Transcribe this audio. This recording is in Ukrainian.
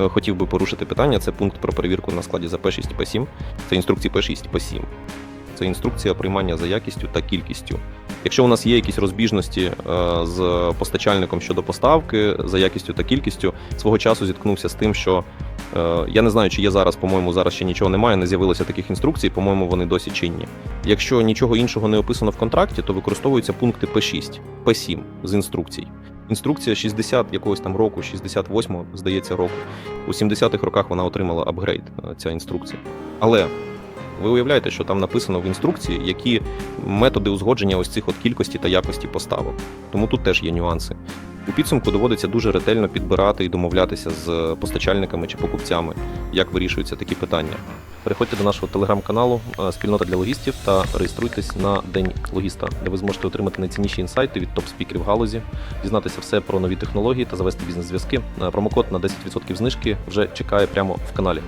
е, хотів би порушити питання. Це пункт про перевірку на складі за П6 і П7. Це інструкції П6 П7. Це інструкція приймання за якістю та кількістю. Якщо у нас є якісь розбіжності е, з постачальником щодо поставки за якістю та кількістю, свого часу зіткнувся з тим, що е, я не знаю, чи є зараз, по-моєму, зараз ще нічого немає, не з'явилося таких інструкцій, по-моєму, вони досі чинні. Якщо нічого іншого не описано в контракті, то використовуються пункти П6, П7 з інструкцій. Інструкція 60 якогось там року, 68-го, здається, року. У 70-х роках вона отримала апгрейд, е, ця інструкція. Але ви уявляєте, що там написано в інструкції, які методи узгодження ось цих от кількості та якості поставок. Тому тут теж є нюанси. У підсумку доводиться дуже ретельно підбирати і домовлятися з постачальниками чи покупцями, як вирішуються такі питання. Переходьте до нашого телеграм-каналу е, Спільнота для логістів та реєструйтесь на День логіста, де ви зможете отримати найцінніші інсайти від топ-спікерів галузі, дізнатися все про нові технології та завести бізнес-зв'язки. Е, Промокод на 10% знижки вже чекає прямо в каналі.